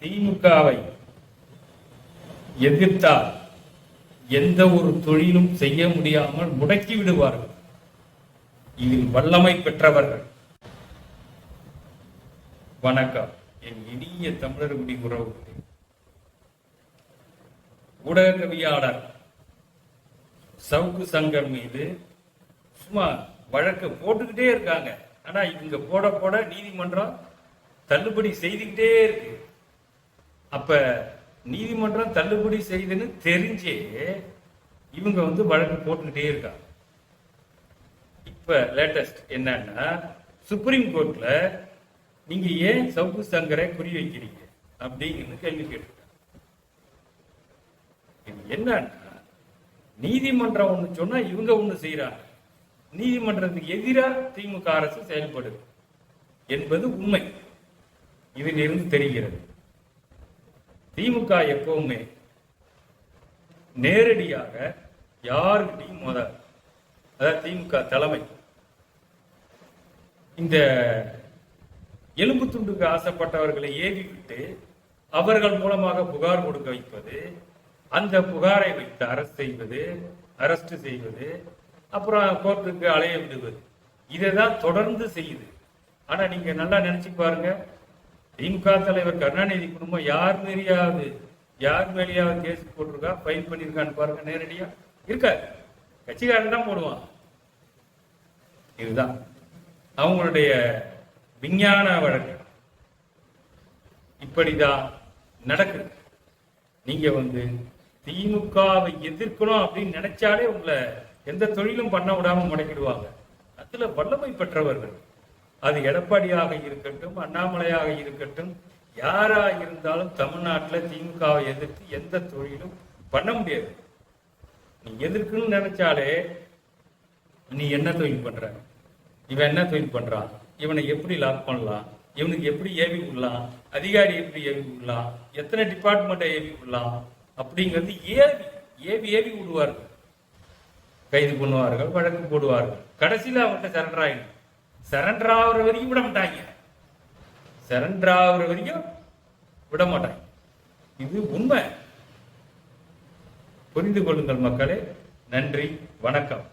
திமுகவை எதிர்த்தால் எந்த ஒரு தொழிலும் செய்ய முடியாமல் முடக்கி விடுவார்கள். இதில் வல்லமை பெற்றவர்கள். வணக்கம். என் இனிய தமிழர் குடி உறவுகளே. ஊடகவியாளர் சவுக்கு சங்கம் மீது சும்மா வழக்கு போட்டுக்கிட்டே இருக்காங்க. ஆனா இவங்க போட போட நீதிமன்றம் தள்ளுபடி செய்துக்கிட்டே இருக்கு. அப்ப நீதிமன்றம் தள்ளுபடி செய்துன்னு தெரிஞ்சே இவங்க வந்து வழக்கு போட்டுக்கிட்டே இருக்காங்க இப்ப லேட்டஸ்ட் என்னன்னா சுப்ரீம் கோர்ட்ல நீங்க ஏன் சவுக்கு சங்கரை குறி வைக்கிறீங்க? அப்படிங்கிறது கேள்வி கேட்டிருக்காங்க இது என்னன்னா நீதிமன்றம் ஒண்ணு சொன்னா இவங்க ஒண்ணு செய்யறாங்க நீதிமன்றத்துக்கு எதிராக திமுக அரசு செயல்படுது என்பது உண்மை. இதிலிருந்து தெரிகிறது. திமுக எப்பவுமே நேரடியாக யாருக்கிட்டையும் மோத அதாவது திமுக தலைமை. இந்த எலும்பு துண்டுக்கு ஆசைப்பட்டவர்களை ஏவி விட்டு அவர்கள் மூலமாக புகார் கொடுக்க வைப்பது அந்த புகாரை வைத்து அரசு செய்வது அரெஸ்ட் செய்வது அப்புறம் கோர்ட்டுக்கு அலைய விடுவது இதை தான் தொடர்ந்து செய்யுது. ஆனா நீங்க நல்லா நினைச்சு பாருங்க திமுக தலைவர் கருணாநிதி குடும்பம் யார் மேலேயாவது யார் மேலேயாவது கேஸ் போட்டிருக்கா? ஃபைல் பண்ணியிருக்கான்னு பாருங்க நேரடியா. இருக்காது கட்சிக்காரன் தான் போடுவான். இதுதான். அவங்களுடைய விஞ்ஞான வழக்கு. இப்படிதான் நடக்குது. நீங்க வந்து திமுகவை எதிர்க்கணும் அப்படின்னு நினைச்சாலே உங்களை எந்த தொழிலும் பண்ண விடாம முடக்கிடுவாங்க. அதுல வல்லமை பெற்றவர்கள். அது எடப்பாடியாக இருக்கட்டும் அண்ணாமலையாக இருக்கட்டும் யாரா இருந்தாலும் தமிழ்நாட்டில் திமுகவை எதிர்த்து எந்த தொழிலும் பண்ண முடியாது. நீ எதிர்க்கணும்னு நினைச்சாலே நீ என்ன தொழில் பண்ற? இவன் என்ன தொழில் பண்றான் இவனை எப்படி லாக் பண்ணலாம்? இவனுக்கு எப்படி ஏவி விடலாம்? அதிகாரி எப்படி ஏவி விடலாம்? எத்தனை டிபார்ட்மெண்ட்டை ஏவி விடலாம்? அப்படிங்கிறது ஏவி ஏவி ஏவி விடுவார்கள். கைது பண்ணுவார்கள் வழக்கு போடுவார்கள். கடைசியில் அவன்கிட்ட சரண்டர் ஆகிடும் சரண்டர் ஆகுற வரைக்கும் விட மாட்டாங்க சரண்டர் ஆகுற வரைக்கும் விட மாட்டாங்க இது உண்மை. புரிந்து கொள்ளுங்கள் மக்களே. நன்றி. வணக்கம்.